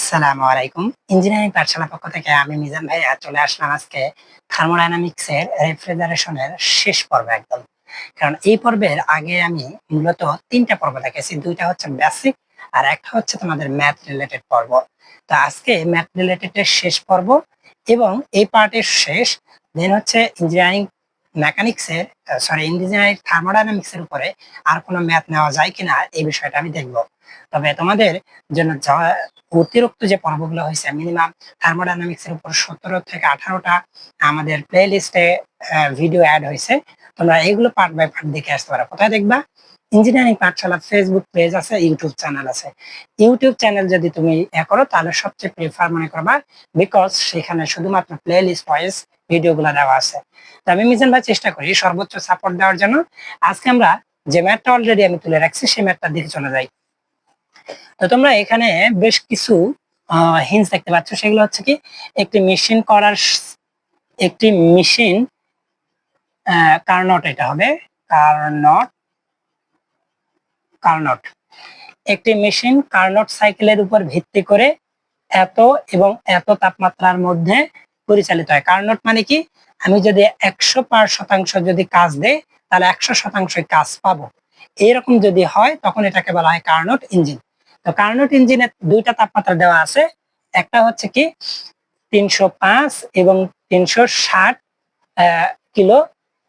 আসসালামু আলাইকুম। ইঞ্জিনিয়ারিং পাঠশালার পক্ষ থেকে আমি মিজান ভাইয়া চলে আসলাম আজকে থার্মোডাইনামিক্স এর রেফ্রিজারেশনের শেষ পর্ব একদম। কারণ এই পর্বের আগে আমি মূলত তিনটা পর্ব দেখেছি, দুইটা হচ্ছে বেসিক আর একটা হচ্ছে তোমাদের ম্যাথ রিলেটেড পর্ব। তো আজকে ম্যাথ রিলেটেড এর শেষ পর্ব এবং এই পার্টের শেষ দেন হচ্ছে ইঞ্জিনিয়ারিং মেকানিক্স এর সরি ইঞ্জিনিয়ারিং থার্মোডাইনামিক্স এর উপরে আর কোনো ম্যাথ নেওয়া যায় কিনা এই বিষয়টা আমি দেখব। তবে তোমাদের জন্য অতিরিক্ত যে পর্বগুলো হয়েছে মিনিমাম থার্মোডাইনামিক্স এর উপর সতেরো থেকে আঠারোটা আমাদের প্লে লিস্টে ভিডিও অ্যাড হয়েছে। তোমরা এইগুলো পার্ট বাই পার্ট দেখে আসতে পারো। কোথায় দেখবা? ইঞ্জিনিয়ারিং পাঠশালা ফেসবুক পেজ আছে ইউটিউব চ্যানেল আছে। ইউটিউব চ্যানেল যদি তুমি এ করো, তাহলে সবচেয়ে প্রেফার মনে করবা বিকজ সেখানে শুধুমাত্র প্লে লিস্ট ওয়াইজ ভিডিওগুলো দেওয়া আছে। তো আমি মিজান ভাই চেষ্টা করি সর্বোচ্চ সাপোর্ট দেওয়ার জন্য। আজকে আমরা যে ম্যাটটা অলরেডি আমি তুলে রাখছি, সেই ম্যাটটার দিকে চলে যাই। তো তোমরা এখানে বেশ কিছু হিন্স দেখতে পাচ্ছ। সেগুলো হচ্ছে কি, একটি মেশিন করার একটি মেশিন কার্নট এটা হবে। Carnot Carnot. একটি মেশিন কার্নট সাইকেলের উপর ভিত্তি করে এত এবং এত তাপমাত্রার মধ্যে পরিচালিত হয়। কার্নট মানে কি? আমি যদি একশো পার শতাংশ যদি কাজ দেই, তাহলে একশো শতাংশই কাজ পাবো। এরকম যদি হয়, তখন এটাকে বলা হয় কার্নট ইঞ্জিন। তো কার্নট ইঞ্জিনের দুইটা তাপমাত্রা দেওয়া আছে। একটা হচ্ছে কি, তিনশো পাঁচ এবং তিনশো ষাট কিলো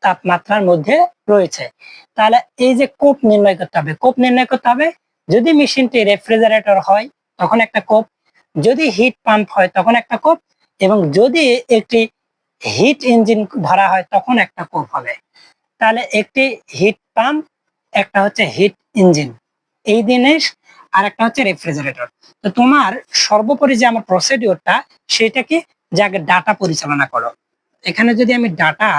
তাপমাত্রার মধ্যে রয়েছে। তাহলে এই যে কোপ নির্ণয় করতে হবে, কোপ নির্ণয় করতে হবে, যদি মেশিনটি রেফ্রিজারেটর হয়, তখন একটা কোপ, যদি হিট পাম্প হয়, তখন একটা কোপ, এবং যদি একটি হিট ইঞ্জিন ধরা হয়, তখন একটা কোপ হবে। তাহলে একটি হিট পাম্প একটা হচ্ছে হিট ইঞ্জিন এই জিনিস, আর একটা হচ্ছে রেফ্রিজারেটর। তো তোমার সর্বোপরি যে আমার প্রসিডিওরটা সেটাকে যে আগে ডাটা পরিচালনা করো। এখানে যদি আমি ডাটা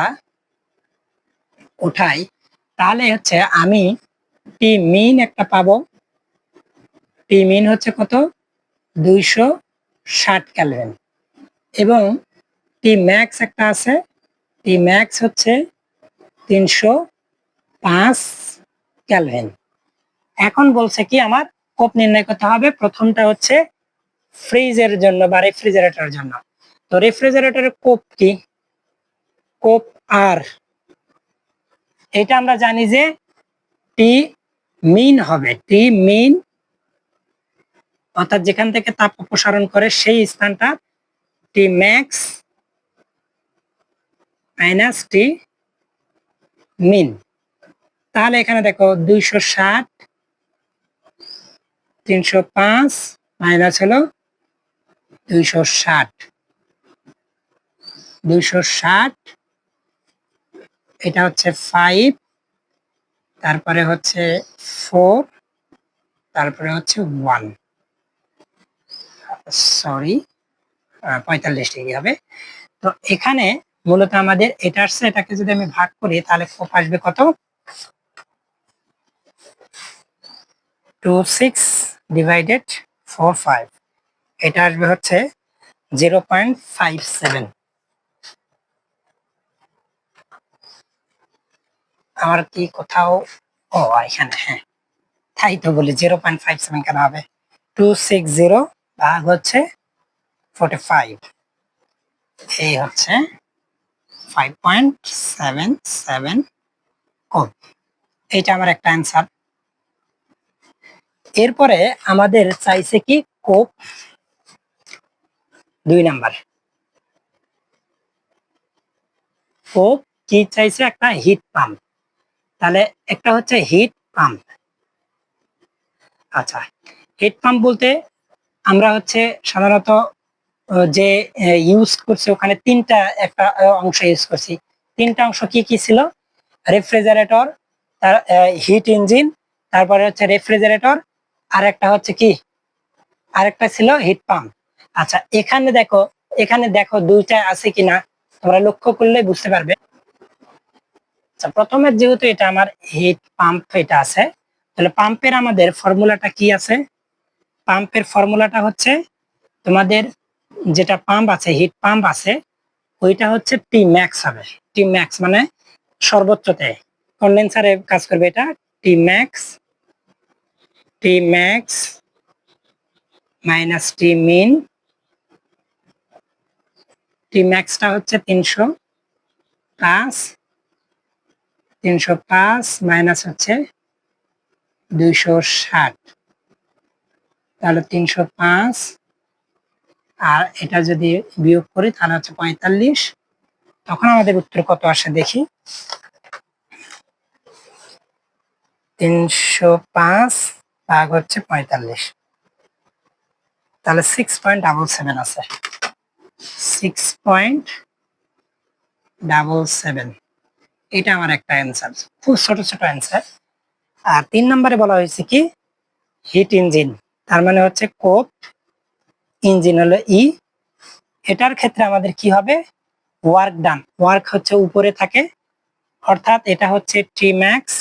উঠাই, তাহলে হচ্ছে আমি টি মিন একটা পাবো। টি মিন হচ্ছে কত? দুইশো ষাট ক্যালভিন। এবং টি ম্যাক্স একটা আছে, টি ম্যাক্স হচ্ছে তিনশো পাঁচ ক্যালভেন। এখন বলছে কি, আমার কোপ নির্ণয় করতে হবে। প্রথমটা হচ্ছে ফ্রিজের জন্য বা রেফ্রিজারেটরের জন্য। তো রেফ্রিজারেটরের কোপ কি? কোপ আর। এটা আমরা জানি যে টি মিন হবে। টি মিন অর্থাৎ যেখান থেকে তাপ অপসারণ করে সেই স্থানটা টি ম্যাক্স মাইনাস টি মিন। তাহলে এখানে দেখো দুইশো ষাট তিনশো পাঁচ মাইনাস হলো দুইশো ষাট। দুইশো ষাট এটা হচ্ছে ফাইভ তারপরে হচ্ছে ফোর তারপরে হচ্ছে ওয়ান সরি পঁয়তাল্লিশ ডিগ্রি হবে। তো এখানে মূলত আমাদের এটা আসছে, এটাকে যদি আমি ভাগ করি, তাহলে কোপ আসবে কত? Two six divided four five এটা আসবে হচ্ছে জিরো পয়েন্ট ফাইভ সেভেন আমার কি কোথাও ও, এখানে হ্যাঁ। তাই তো বলি, জিরো পয়েন্ট ফাইভ সেভেন কেন হবে? টু সিক্স জিরো ভাগ হচ্ছে ফোর্টি ফাইভ। এই হচ্ছে five point seven seven COP এইটা আমার একটা অ্যান্সার। এরপরে আমাদের চাইছে কি কোপ? দুই নাম্বার। কোপ কি চাইছে? একটা হিট পাম্প। তাহলে একটা হচ্ছে হিট পাম্প আচ্ছা হিট পাম্প বলতে আমরা হচ্ছে সাধারণত যে ইউজ করছি ওখানে তিনটা একটা অংশ ইউজ করছি। তিনটা অংশ কি কি ছিল? রেফ্রিজারেটর তার হিট ইঞ্জিন তারপরে হচ্ছে রেফ্রিজারেটর আর একটা হচ্ছে কি? আরেকটা ছিল হিট পাম্প আচ্ছা এখানে দেখো এখানে দেখো দুইটা আছে কিনা, তোমরা লক্ষ্য করলে বুঝতে পারবে। আচ্ছা প্রথমে যেহেতু এটা আমার হিট পাম্প এটা আছে, তাহলে পাম্পের আমাদের ফর্মুলাটা কি আছে? পাম্পের ফর্মুলাটা হচ্ছে তোমাদের যেটা পাম্প আছে হিট পাম্প আছে, ওইটা হচ্ছে টি ম্যাক্স হবে। টি ম্যাক্স মানে সর্বোচ্চতে কন্ডেন্সারে কাজ করবে এটা T max T max minus T min T ম্যাক্সটা হচ্ছে তিনশো পাঁচ তিনশো পাঁচ মাইনাস হচ্ছে দুইশো ষাট। তাহলে তিনশো পাঁচ। আর এটা যদি বিয়োগ করি, তাহলে হচ্ছে পঁয়তাল্লিশ। তখন আমাদের উত্তর কত আসে দেখি। তিনশো পাঁচ ভাগ হচ্ছে পঁয়তাল্লিশ। তাহলে সিক্স পয়েন্ট ডাবল সেভেন আছে। সিক্স পয়েন্ট ডাবল সেভেন এটা আমার একটা অ্যান্সার খুব ছোট ছোট অ্যান্সার আর তিন নম্বরে বলা হয়েছে কি? হিট ইঞ্জিন তার মানে হচ্ছে কোপ। ইঞ্জিন হলো ই এটার ক্ষেত্রে আমাদের কি হবে? ওয়ার্ক ডান ওয়ার্ক হচ্ছে উপরে থাকে। অর্থাৎ এটা হচ্ছে টি ম্যাক্স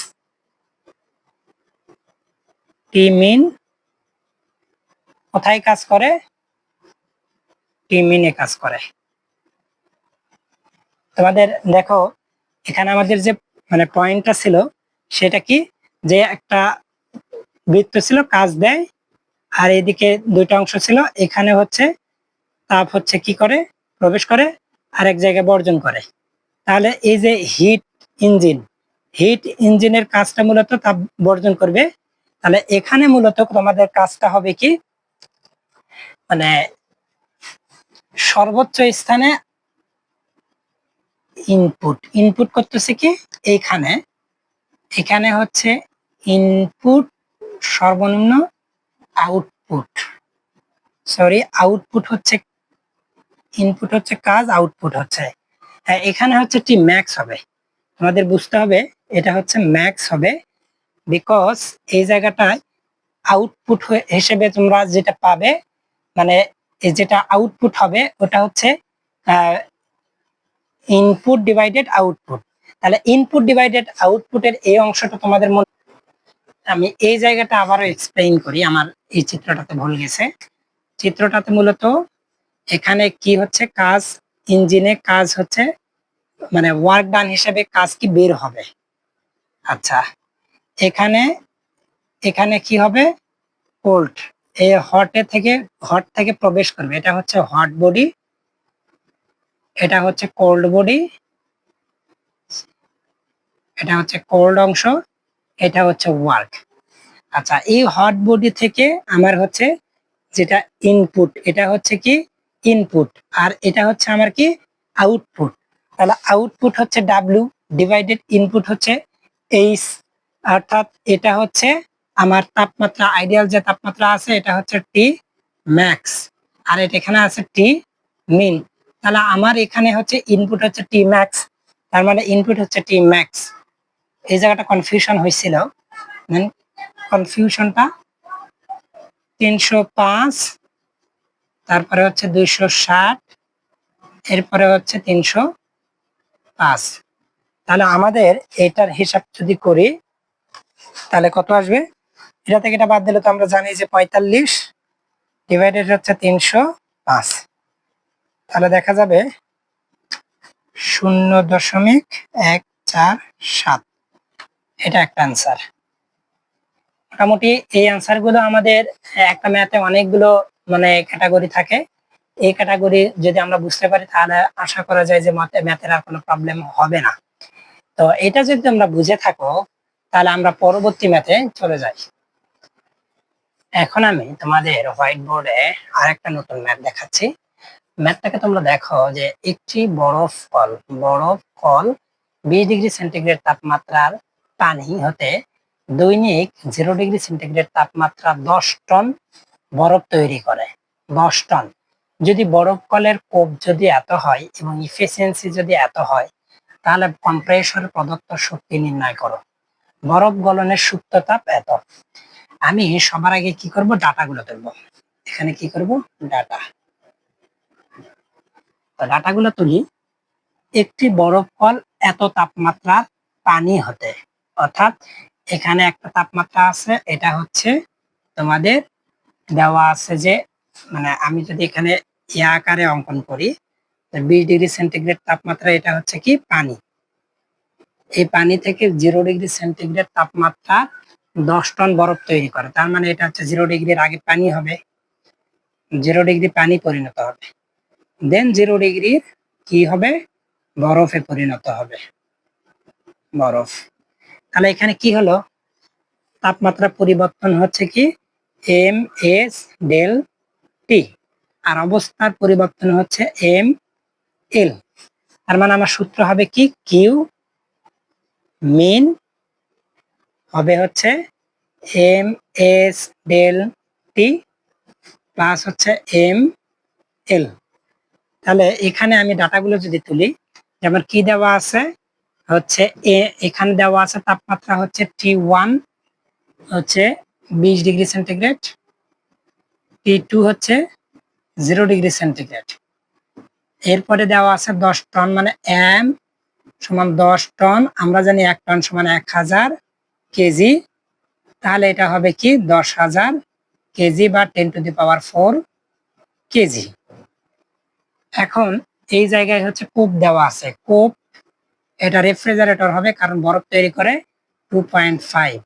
টি মিন কোথায় কাজ করে? টি মিনে কাজ করে। তোমাদের দেখো এখানে আমাদের যে মানে পয়েন্টটা ছিল, সেটা কি? যে একটা বৃত্ত ছিল, কাজ দেয়, আর এদিকে দুইটা অংশ ছিল, এখানে হচ্ছে তাপ হচ্ছে কি করে? প্রবেশ করে আর এক জায়গায় বর্জন করে। তাহলে এই যে হিট ইঞ্জিন হিট ইঞ্জিনের কাজটা মূলত তাপ বর্জন করবে। তাহলে এখানে মূলত তোমাদের কাজটা হবে কি? মানে সর্বোচ্চ স্থানে ইনপুট ইনপুট করতেছে কি? এইখানে। এখানে হচ্ছে ইনপুট সর্বনিম্ন আউটপুট সরি আউটপুট হচ্ছে ইনপুট হচ্ছে কাজ আউটপুট হচ্ছে। হ্যাঁ এখানে হচ্ছে টি ম্যাক্স হবে। তোমাদের বুঝতে হবে, এটা হচ্ছে ম্যাক্স হবে। বিকজ এই জায়গাটায় আউটপুট হিসেবে তোমরা যেটা পাবে মানে যেটা আউটপুট হবে, ওটা হচ্ছে ইনপুট ডিভাইডেড আউটপুট তাহলে ইনপুট ডিভাইডেড আউটপুটের এই অংশটা তোমাদের মনে আমি এই জায়গাটা আবারও এক্সপ্লেইন করি, আমার এই চিত্রটাতে ভুল গেছে। চিত্রটাতে মূলত এখানে কি হচ্ছে, কাজ ইঞ্জিনে কাজ হচ্ছে মানে ওয়ার্ক ডান হিসেবে কাজ কি বের হবে। আচ্ছা এখানে এখানে কি হবে? কোল্ড এই হটে থেকে হট থেকে প্রবেশ করবে। এটা হচ্ছে হট বডি এটা হচ্ছে কোল্ড বডি এটা হচ্ছে কোল্ড অংশ, এটা হচ্ছে ওয়ার্ক আচ্ছা এই হট বডি থেকে আমার হচ্ছে যেটা ইনপুট এটা হচ্ছে কি ইনপুট আর এটা হচ্ছে আমার কি আউটপুট তাহলে আউটপুট হচ্ছে ডাব্লিউ ডিভাইডেড ইনপুট হচ্ছে এইচ অর্থাৎ এটা হচ্ছে আমার তাপমাত্রা আইডিয়াল যে তাপমাত্রা আছে, এটা হচ্ছে টি ম্যাক্স আর এটা এখানে আছে টি মিন তাহলে আমার এখানে হচ্ছে ইনপুট হচ্ছে টি ম্যাক্স তার মানে ইনপুট হচ্ছে টি ম্যাক্স এই জায়গাটা কনফিউশন হয়েছিল। কনফিউশনটা তিনশো পাঁচ, তারপরে হচ্ছে দুইশো ষাট, এরপরে হচ্ছে তিনশো পাঁচ। তাহলে আমাদের এটার হিসাব যদি করি, তাহলে কত আসবে? এটা থেকে এটা বাদ দিলে তো আমরা জানি যে পঁয়তাল্লিশ ডিভাইডেড হচ্ছে তিনশো পাঁচ। তাহলে দেখা যাবে শূন্য দশমিক এক চার সাত। এটা একটা অ্যান্সার মোটামুটি এই অ্যান্সারগুলো আমাদের একটা ম্যাথে অনেকগুলো মানে ক্যাটাগরি থাকে। এই ক্যাটাগরি যদি আমরা বুঝতে পারি তাহলে আশা করা যায় যে ম্যাথের আর কোনো প্রবলেম হবে না। তো এটা যদি আমরা বুঝে থাকো, তাহলে আমরা পরবর্তী ম্যাথে চলে যাই। এখন আমি তোমাদের হোয়াইট বোর্ডে আরেকটা নতুন ম্যাথ দেখাচ্ছি। ম্যাথটাকে তোমরা দেখো যে একটি বরফ কল বরফ কল বিশ ডিগ্রি সেন্টিগ্রেড তাপমাত্রার পানি হতে দৈনিক জিরো ডিগ্রি সেন্টিগ্রেড তাপমাত্রা দশ টন বরফ তৈরি করে, দশ টন। যদি বরফ কলের কোপ যদি এত হয় এবং ইফিসিয়েন্সি যদি এত হয়, তাহলে কম্প্রেসর প্রদত্ত শক্তি নির্ণয় করো। বরফ গলনের সুপ্ত তাপ এত। আমি সবার আগে কি করব? ডাটাগুলো তুলব। এখানে কি করব? ডাটা। ডাটাগুলো তুলি, একটি বরফ ফল এত তাপমাত্রার পানি হতে। অর্থাৎ এখানে একটা তাপমাত্রা আছে, এটা হচ্ছে তোমাদের দেওয়া আছে যে মানে আমি যদি এখানে ইয়া আকারে অঙ্কন করি বিশ ডিগ্রি সেন্টিগ্রেড তাপমাত্রা এটা হচ্ছে কি? পানি। এই পানি থেকে জিরো ডিগ্রি সেন্টিগ্রেড তাপমাত্রা দশ টন বরফ তৈরি করে। তার মানে এটা হচ্ছে জিরো ডিগ্রির আগে পানি হবে, জিরো ডিগ্রি পানি পরিণত হবে। দেন জিরো ডিগ্রির কি হবে? বরফে পরিণত হবে। বরফ। তাহলে এখানে কি হলো? তাপমাত্রা পরিবর্তন হচ্ছে কি? M S del T. আর অবস্থার পরিবর্তন হচ্ছে এম এল তার মানে আমার সূত্র হবে কি? কিউ মিন হবে হচ্ছে M S del T plus হচ্ছে এম এল তাহলে এখানে আমি ডাটাগুলো যদি তুলি, যেমন কি দেওয়া আছে? হচ্ছে এ, এখানে দেওয়া আছে তাপমাত্রা হচ্ছে টি ওয়ান হচ্ছে বিশ ডিগ্রি সেন্টিগ্রেড। টি টু হচ্ছে জিরো ডিগ্রি সেন্টিগ্রেড। এরপরে দেওয়া আছে দশ টন মানে এম সমান দশ টন, আমরা জানি এক টন সমান এক হাজার কেজি। তাহলে এটা হবে কি? দশ হাজার কেজি বা ten to the power four KG. এখন এই জায়গায় হচ্ছে কূপ দেওয়া আছে। কূপ, এটা রেফ্রিজারেটর হবে কারণ বরফ তৈরি করে টু পয়েন্ট ফাইভ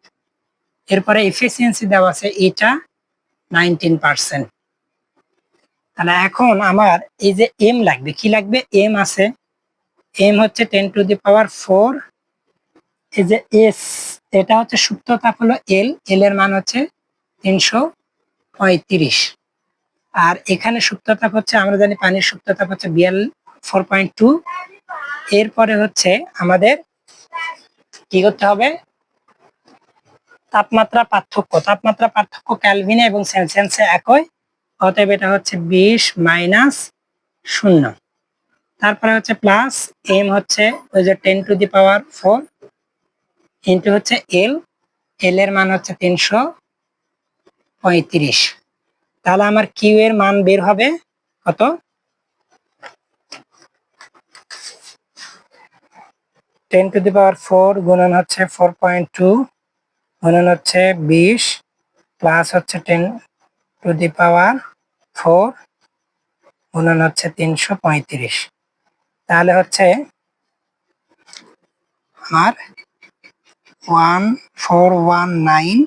এরপরে এফিসিয়েন্সি দেওয়া আছে এটা নাইনটিন পার্সেন্ট তাহলে এখন আমার এই যে এম লাগবে, কি লাগবে? এম আছে। এম হচ্ছে ten to the power four এই যে এস এটা হচ্ছে সুপ্ত তাপ হলো এল এল এর মান হচ্ছে তিনশো পঁয়ত্রিশ। আর এখানে সুপ্ত তাপ হচ্ছে, আমরা জানি পানির সুপ্ত তাপ হচ্ছে বিয়াল ফোর পয়েন্ট টু। এরপরে হচ্ছে আমাদের কি করতে হবে? তাপমাত্রা পার্থক্য তাপমাত্রা পার্থক্য ক্যালভিনে এবং সেলসিয়াসে একই, অতএব এটা হচ্ছে বিশ মাইনাস শূন্য। তারপরে হচ্ছে প্লাস এম হচ্ছে, ওই যে ten to the power four into হচ্ছে এল এল এর মান হচ্ছে তিনশো পঁয়ত্রিশ। তাহলে আমার কিউ এর মান বের হবে কত? Ten to the power four গুণন হচ্ছে ফোর পয়েন্ট টু, গুণন হচ্ছে বিশ, প্লাস হচ্ছে ten to the power four, গুণন হচ্ছে তিনশো পঁয়ত্রিশ। তাহলে হচ্ছে আমার one four one nine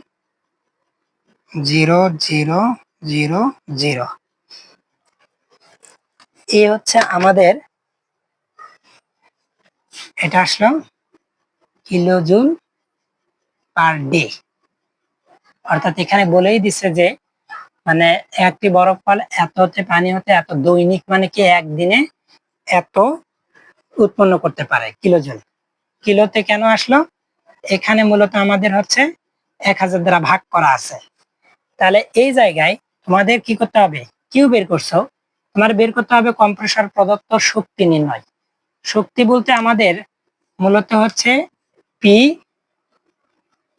zero zero zero zero. এই হচ্ছে আমাদের, এটা আসলো কিলোজুল পার ডে। অর্থাৎ এখানে বলেই দিছে যে মানে একটি বরফ ফল এত হতে পানি হতে এত দৈনিক মানে কি একদিনে এত উৎপন্ন করতে পারে কিলোজুল। কিলোতে কেন আসলো? এখানে মূলত আমাদের হচ্ছে এক হাজার দ্বারা ভাগ করা আছে। তাহলে এই জায়গায় তোমাদের কি করতে হবে? কিউ বের করছ? তোমার বের করতে হবে কম্প্রেসর প্রদত্ত শক্তি নির্ণয়। শক্তি বলতে আমাদের মূলত হচ্ছে P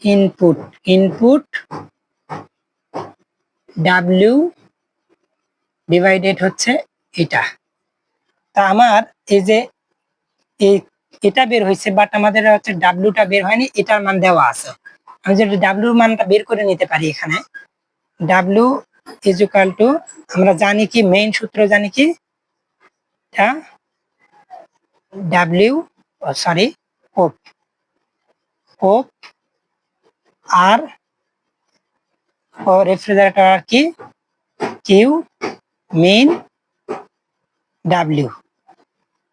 input input W divided হচ্ছে এটা। তা আমার এই যে এটা বের হয়েছে বাট আমাদের হচ্ছে ডাব্লিউটা বের হয়নি, এটার মান দেওয়া আছে। আমি যদি ডাব্লিউর মানটা বের করে নিতে পারি এখানে ডাব্লিউ ইজ ইকাল টু আমরা জানি কি মেইন সূত্র জানি কি? W sorry COP COP R refrigerator আর কি? কিউ মেইন ডাব্লিউ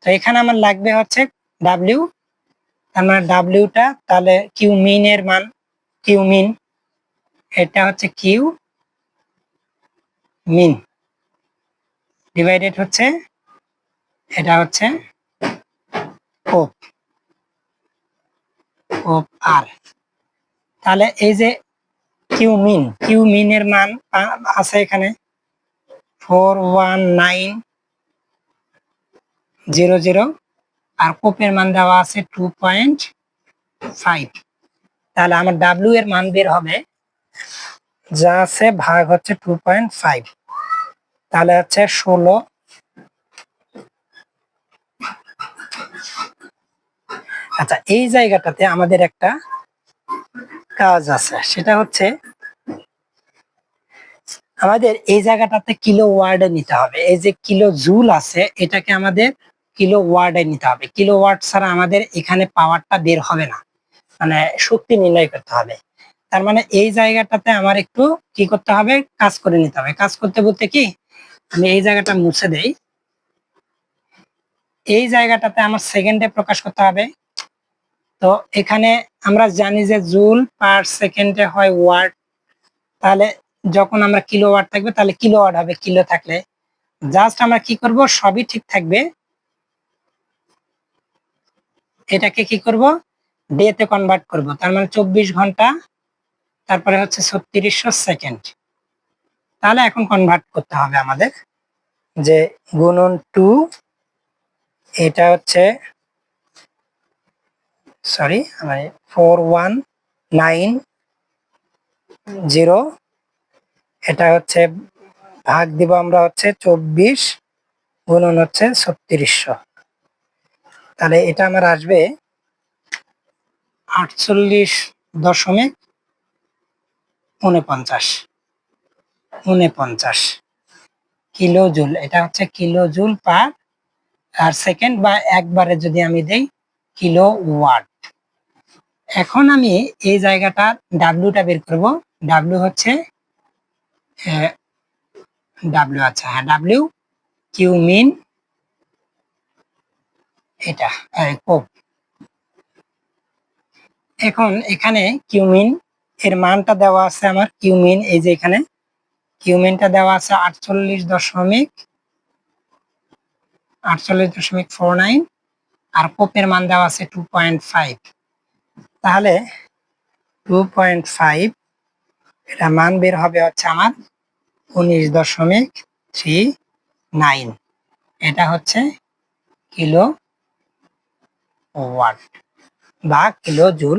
তো এখানে আমার লাগবে হচ্ছে ডাব্লিউ আমার মানে ডাব্লিউটা তাহলে কিউ মিন এর মান কিউ মিন এটা হচ্ছে কিউ মিন। ডিভাইডেড হচ্ছে, এটা হচ্ছে কোপ কোপ আর তাহলে এই যে কিউ মিন কিউ মিনের মান আছে এখানে। Four one nine zero zero আর কোপের মান দেওয়া আছে টু পয়েন্ট ফাইভ তাহলে আমার ডাব্লিউ এর মান বের হবে যা আছে ভাগ হচ্ছে টু পয়েন্ট ফাইভ তাহলে হচ্ছে ষোলো। আচ্ছা এই জায়গাটাতে আমাদের একটা কাজ আছে, সেটা হচ্ছে আমাদের এই জায়গাটাতে কিলো ওয়ার্ডে নিতে হবে। এই যে কিলো জুল আছে, এটাকে আমাদের কিলো ওয়ার্ডে নিতে হবে। কিলো ওয়ার্ড ছাড়া আমাদের এখানে পাওয়ারটা বের হবে না। মানে শক্তি নির্ণয় করতে হবে। তার মানে এই জায়গাটাতে আমার একটু কি করতে হবে? কাজ করে নিতে হবে। কাজ করতে বলতে কি, আমি এই জায়গাটা মুছে দেই। এই জায়গাটাতে আমার সেকেন্ডে প্রকাশ করতে হবে। তো এখানে আমরা জানি যে জুল পার সেকেন্ডে হয় ওয়াট। তাহলে যখন আমরা কিলো ওয়াট থাকবে, তাহলে কিলো ওয়াট হবে কিলো থাকলে। জাস্ট আমরা কি করব? সবই ঠিক থাকবে। এটাকে কি করব? ডে তে কনভার্ট করব। তার মানে চব্বিশ ঘণ্টা তারপরে হচ্ছে ছত্রিশশো সেকেন্ড তাহলে এখন কনভার্ট করতে হবে আমাদের। যে গুণন টু, এটা হচ্ছে সরি মানে ফোর ওয়ান নাইন জিরো এটা হচ্ছে ভাগ দিব আমরা হচ্ছে চব্বিশ গুণন হচ্ছে ছত্রিশশো। তাহলে এটা আমার আসবে আটচল্লিশ দশমিক উনপঞ্চাশ। উনপঞ্চাশ। কিলো জুল এটা হচ্ছে কিলো জুল পার আর সেকেন্ড বা একবারে যদি আমি দেই কিলো ওয়াট এখন আমি এই জায়গাটা ডাব্লিউটা বের করব। ডাব্লিউ হচ্ছে ডাব্লিউ আচ্ছা হ্যাঁ ডাব্লিউ কিউ মিন, এটা কোপ। এখন এখানে কিউমিন এর মানটা দেওয়া আছে আমার কিউমিন, এই যে এখানে। কিউমিনটা দেওয়া আছে আটচল্লিশ দশমিক আটচল্লিশ দশমিক ফোর নাইন, আর কোপের মান দেওয়া আছে টু পয়েন্ট ফাইভ। তাহলে টু পয়েন্ট ফাইভ, এটা মান বের হবে হচ্ছে আমার উনিশ দশমিক থ্রি নাইন। এটা হচ্ছে কিলো ওয়াট বা কিলো জুল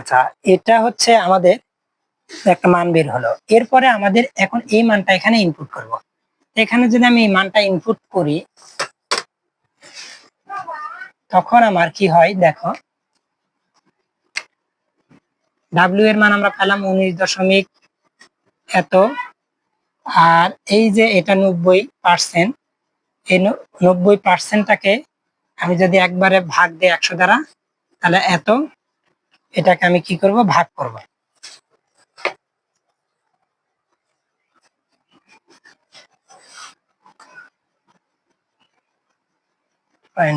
আচ্ছা এটা হচ্ছে আমাদের একটা মান বের হলো। এরপরে আমাদের এখন এই মানটা এখানে ইনপুট করব। এখানে যদি আমি এই মানটা ইনপুট করি, তখন আমার কি হয় দেখো ডাব্লিউ এর মান আমরা পেলাম উনিশ দশমিক এত, আর এই যে এটা নব্বই পার্সেন্ট এই নব্বই পার্সেন্টটাকে আমি যদি একবারে ভাগ দিই একশো দ্বারা, তাহলে এত এটাকে আমি কি করব? ভাগ করব।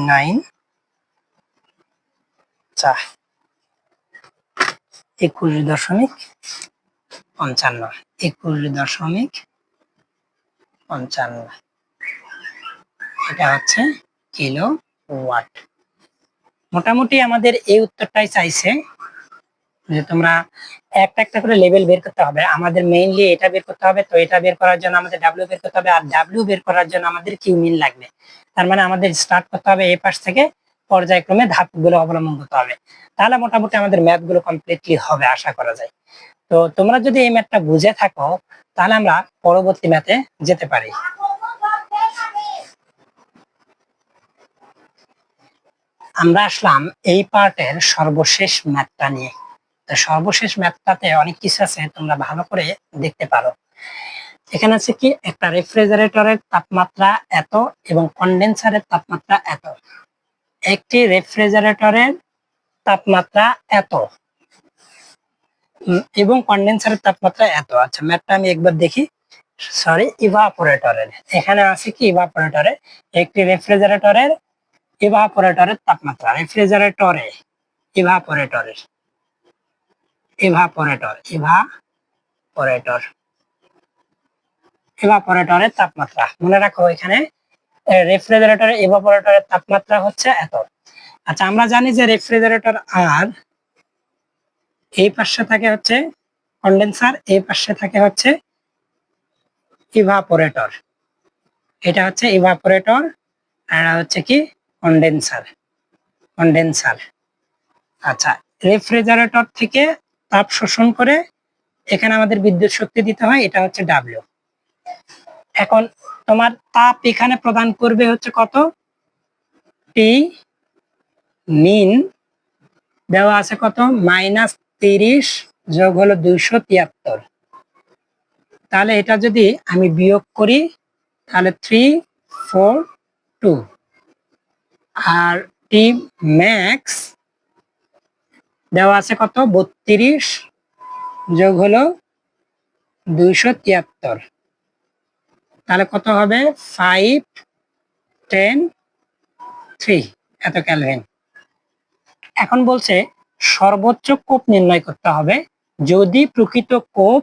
নাইন একুশ দশমিক পঞ্চান্ন। একুশ দশমিক পঞ্চান্ন। এটা হচ্ছে কিলো ওয়াট মোটামুটি আমাদের এই উত্তরটাই চাইছে। যে তোমরা একটা একটা করে লেভেল বের করতে হবে। আমাদের মেইনলি এটা বের করতে হবে, তো এটা বের করার জন্য আমাদের ডাব্লিউ বের করতে হবে, আর ডাব্লিউ বের করার জন্য আমাদের কিউ মিন লাগবে। তার মানে আমাদের স্টার্ট করতে হবে এই পাশ থেকে, পর্যায়ক্রমে ধাপগুলো অবলম্বন করতে হবে। তাহলে মোটামুটি আমাদের ম্যাথগুলো কমপ্লিটলি হবে, আশা করা যায়। তো তোমরা যদি এই ম্যাথটা বুঝে থাকো, তাহলে আমরা পরবর্তী ম্যাথে যেতে পারি। আমরা আসলাম এই পার্টের সর্বশেষ ম্যাথটা নিয়ে। সর্বশেষ ম্যাপটাতে অনেক কিছু আছে, তোমরা ভালো করে দেখতে পারো। এখানে আছে কি? একটা রেফ্রিজারেটরের তাপমাত্রা এত এবং কন্ডেন্সারের তাপমাত্রা এত। একটি রেফ্রিজারেটরের তাপমাত্রা এত। এবং কন্ডেন্সারের তাপমাত্রা এত। আচ্ছা ম্যাপটা আমি একবার দেখি। সরি ইভাপোরেটরের এখানে আছে কি? ইভাপোরেটরে একটি রেফ্রিজারেটরের ইভাপোরেটরের তাপমাত্রা। রেফ্রিজারেটরে ইভাপোরেটরের ইভাপোরেটর ইভাপোরেটর ইভাপোরেটরের তাপমাত্রা। মনে রাখো, এখানে রেফ্রিজারেটরের ইভাপোরেটরের তাপমাত্রা হচ্ছে এত। আচ্ছা আমরা জানি যে রেফ্রিজারেটর আর এই পাশে থাকে হচ্ছে কন্ডেন্সার এই পাশে থাকে হচ্ছে ইভাপোরেটর এটা হচ্ছে ইভাপোরেটর আর হচ্ছে কি? কন্ডেন্সার কন্ডেন্সার আচ্ছা রেফ্রিজারেটর থেকে তাপ শোষণ করে এখানে আমাদের বিদ্যুৎ শক্তি দিতে হয়, এটা হচ্ছে ডাব্লিউ এখন তোমার তাপ এখানে প্রদান করবে হচ্ছে কত? টি মিন দেওয়া আছে কত? মাইনাস তিরিশ যোগ হলো দুইশো তিয়াত্তর। তাহলে এটা যদি আমি বিয়োগ করি, তাহলে থ্রি ফোর টু আর টি ম্যাক্স দেওয়া আছে কত? বত্রিশ যোগ হলো দুইশো তিয়াত্তর। তাহলে কত হবে? Five, ten, three. এত ক্যালভিন। এখন বলছে সর্বোচ্চ কোপ নির্ণয় করতে হবে। যদি প্রকৃত কোপ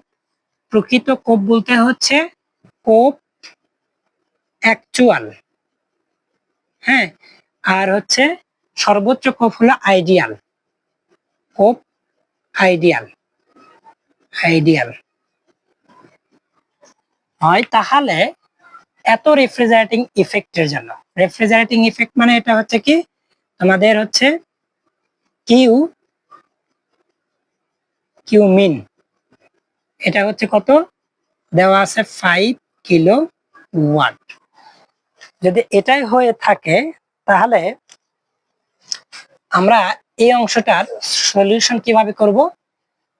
প্রকৃত কোপ বলতে হচ্ছে কোপ অ্যাকচুয়াল হ্যাঁ? আর হচ্ছে সর্বোচ্চ কোপ হলো আইডিয়াল কোপ আইডিয়াল আইডিয়াল হয় তাহলে এত রেফ্রিজারেটিং ইফেক্টের জন্য। রেফ্রিজারেটিং ইফেক্ট মানে এটা হচ্ছে কি? আমাদের হচ্ছে কিউ কিউ মিন এটা হচ্ছে কত? দেওয়া আছে ফাইভ কিলো ওয়াট যদি এটাই হয়ে থাকে, তাহলে আমরা এই অংশটার সলিউশন কীভাবে করব?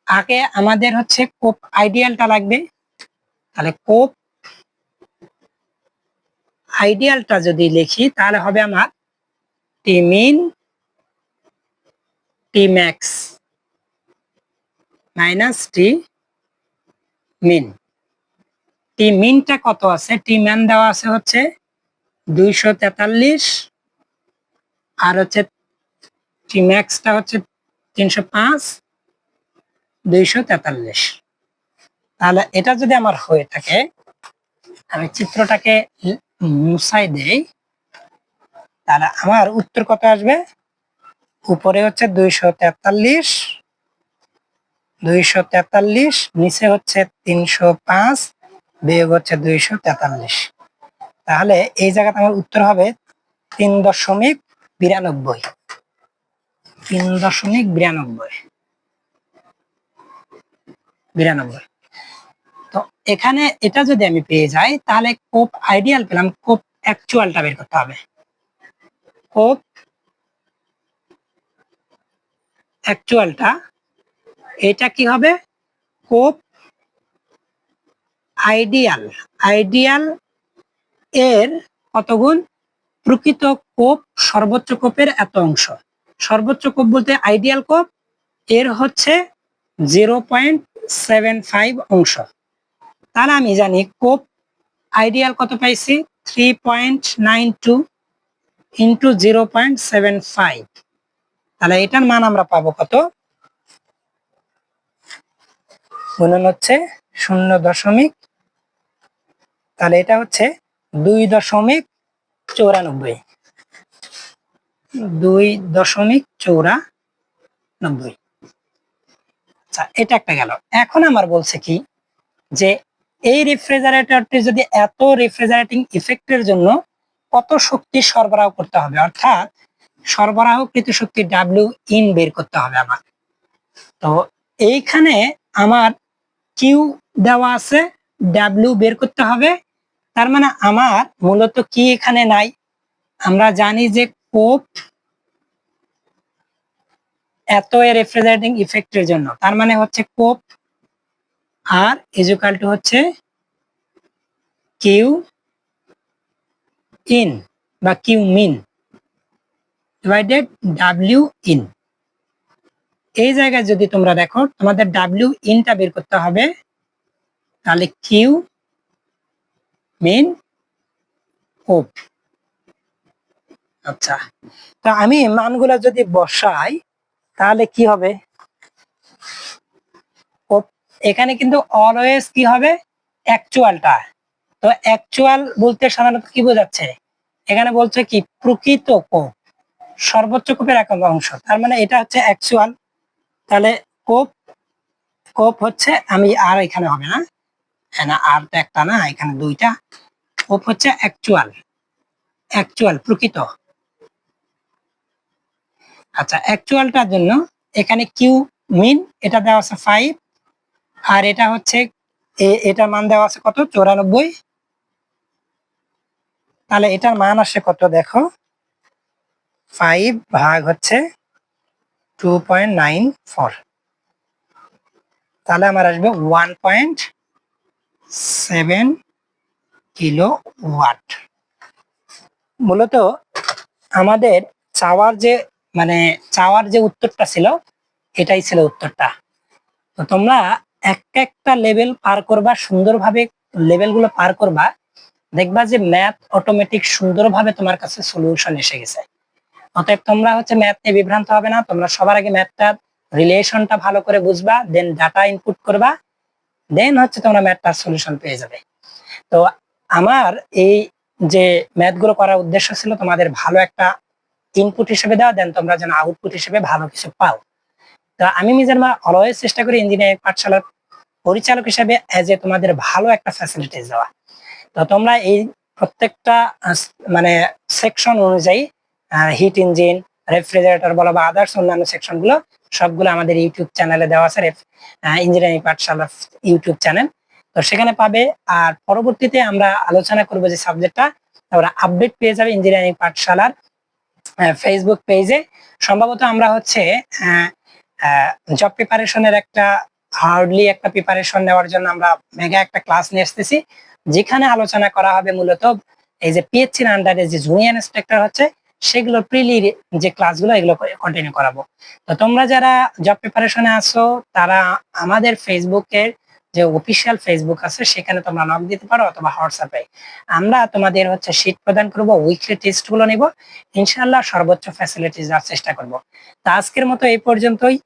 আগে আমাদের হচ্ছে কোপ আইডিয়ালটা লাগবে। তাহলে কোপ আইডিয়ালটা যদি লিখি, তাহলে হবে আমার টি মিন টি ম্যাক্স মাইনাস টি মিন টি মিনটা কত আছে? টি ম্যান দেওয়া আছে হচ্ছে দুইশো তেতাল্লিশ আর হচ্ছে টি ম্যাক্সটা হচ্ছে তিনশো পাঁচ, দুইশো তেতাল্লিশ। তাহলে এটা যদি আমার হয়ে থাকে, আমি চিত্রটাকে মুছাই দেই, তাহলে আমার উত্তর কত আসবে? উপরে হচ্ছে দুইশো তেতাল্লিশ দুইশো তেতাল্লিশ, নিচে হচ্ছে তিনশো পাঁচ, বিয়োগ হচ্ছে দুইশো তেতাল্লিশ। তাহলে এই জায়গাতে আমার উত্তর হবে তিন দশমিক বিরানব্বই। তিন দশমিক বিরানব্বই। বিরানব্বই। তো এখানে এটা যদি আমি পেয়ে যাই, তাহলে কোপ আইডিয়াল পেলাম, কোপ অ্যাকচুয়ালটা বের করতে হবে। কোপ অ্যাকচুয়ালটা, এটা কি হবে? কোপ আইডিয়াল। আইডিয়াল এর কত গুণ? প্রকৃত কোপ সর্বোচ্চ কোপের এত অংশ। সর্বোচ্চ কোপ বলতে আইডিয়াল কোপ, এর হচ্ছে জিরো পয়েন্ট সেভেন ফাইভ অংশ। তাহলে আমি জানি কোপ আইডিয়াল কত পাইছি? Three point nine two into zero point seven five তাহলে এটার মান আমরা পাবো কত? গুণন হচ্ছে শূন্য দশমিক। তাহলে এটা হচ্ছে দুই দশমিক চৌরানব্বই। দুই দশমিক চৌরানব্বই। আচ্ছা এটা একটা গেল। এখন আমার বলছে কি, যে এই রেফ্রিজারেটরটি যদি এত রেফ্রিজারেটিং ইফেক্টের জন্য কত শক্তি সরবরাহ করতে হবে? অর্থাৎ সরবরাহকৃত শক্তি ডাব্লিউ ইন বের করতে হবে আমার। তো এইখানে আমার কিউ দেওয়া আছে ডাব্লিউ বের করতে হবে। তার মানে আমার মূলত কি এখানে নাই। আমরা জানি যে কোপ এত রেফ্রিজারেটিং ইফেক্টের জন্য। তার মানে হচ্ছে কোপ আর ইজুকাল টু হচ্ছে কিউ ইন বা Q min divided W in এই জায়গায় যদি তোমরা দেখো, তোমাদের ডাব্লিউ ইনটা বের করতে হবে, তাহলে কিউ মিন কোপ আচ্ছা। তো আমি মানগুলো যদি বসাই, তাহলে কি হবে? এখানে কিন্তু অলওয়েজ কি হবে? অ্যাকচুয়ালটা তো অ্যাকচুয়াল বলতে সাধারণত কি বোঝাচ্ছে? এখানে বলছে কি, প্রকৃত কোপ, সর্বোচ্চ কোপের এক অংশ। তার মানে এটা হচ্ছে অ্যাকচুয়াল তাহলে কোপ কোপ হচ্ছে, আমি আর এখানে হবে না। হ্যাঁ আর একটা না, এখানে দুইটা। কোপ হচ্ছে অ্যাকচুয়াল অ্যাকচুয়াল প্রকৃত। আচ্ছা অ্যাকচুয়ালটার জন্য এখানে কিউ মিন এটা দেওয়া আছে ফাইভ আর এটা হচ্ছে এটার মান দেওয়া আছে কত? চৌরানব্বই। তাহলে এটার মান আসে কত দেখো? ফাইভ ভাগ হচ্ছে টু পয়েন্ট নাইন ফোর তাহলে আমার আসবে one point seven kilowatt. মূলত আমাদের চাওয়ার যে মানে চাওয়ার যে উত্তরটা ছিল, এটাই ছিল উত্তরটা। তো তোমরা এক একটা লেভেল পার করবা, সুন্দরভাবে লেভেলগুলো পার করবা, দেখবা যে ম্যাথ অটোমেটিক সুন্দরভাবে তোমার কাছে সলিউশন এসে গেছে। অতএব তোমরা হচ্ছে ম্যাথ নিয়ে বিভ্রান্ত হবে না, তোমরা সবার আগে ম্যাথটা রিলেশনটা ভালো করে বুঝবা দেন ডাটা ইনপুট করবা দেন হচ্ছে তোমরা ম্যাথটার সলিউশন পেয়ে যাবে। তো আমার এই যে ম্যাথগুলো করার উদ্দেশ্য ছিল তোমাদের ভালো একটা ইনপুট হিসেবে দেওয়া দেন তোমরা যেন আউটপুট হিসেবে ভালো কিছু পাও। তো আমি মিজান মা অলওয়েজ চেষ্টা করি ইঞ্জিনিয়ারিং পাঠশালার পরিচালক হিসেবে অ্যাজ এ তোমাদের ভালো একটা ফ্যাসিলিটিস দেওয়া। তো তোমরা এই প্রত্যেকটা মানে সেকশন অনুযায়ী হিট ইঞ্জিন রেফ্রিজারেটর বলো বা আদার্স অন্যান্য সেকশনগুলো, সবগুলো আমাদের ইউটিউব চ্যানেলে দেওয়া আছে ইঞ্জিনিয়ারিং পাঠশালার ইউটিউব চ্যানেল তো সেখানে পাবে, আর পরবর্তীতে আমরা আলোচনা করব যে সাবজেক্টটা তোমরা আপডেট পেয়ে যাবে ইঞ্জিনিয়ারিং পাঠশালার ফেসবুক পেজে সম্ভবত আমরা হচ্ছে জব প্রিপারেশনের একটা হার্ডলি একটা প্রিপারেশন নেওয়ার জন্য আমরা মেগা একটা ক্লাস নিয়ে আসতেছি যেখানে আলোচনা করা হবে মূলত এই যে পিএইচসির আন্ডারে যে জুনিয়র ইন্সট্রাক্টর হচ্ছে সেগুলো প্রিলি যে ক্লাসগুলো এগুলো কন্টিনিউ করাবো। তো তোমরা যারা জব প্রিপারেশনে আছো, তারা আমাদের ফেসবুকের যে অফিসিয়াল ফেসবুক আছে, সেখানে তোমরা নক দিতে পারো অথবা হোয়াটসঅ্যাপে আমরা তোমাদের হচ্ছে শীট প্রদান করব উইকলি টেস্টগুলো নিব। ইনশাল্লাহ সর্বোচ্চ ফ্যাসিলিটিস দেওয়ার চেষ্টা করব। তা আজকের মতো এই পর্যন্তই।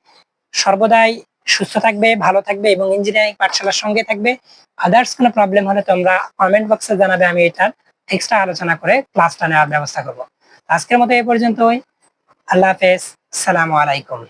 সর্বদাই সুস্থ থাকবে, ভালো থাকবে এবং ইঞ্জিনিয়ারিং পাঠশালার সঙ্গে থাকবে। আদার্স কোনো প্রবলেম হলে তোমরা কমেন্ট বক্সে জানাবে, আমি এটার এক্সট্রা আলোচনা করে ক্লাসটা নেওয়ার ব্যবস্থা করব। আজকের মতো এই পর্যন্তই। আল্লাহ হাফেজ। সালামু আলাইকুম।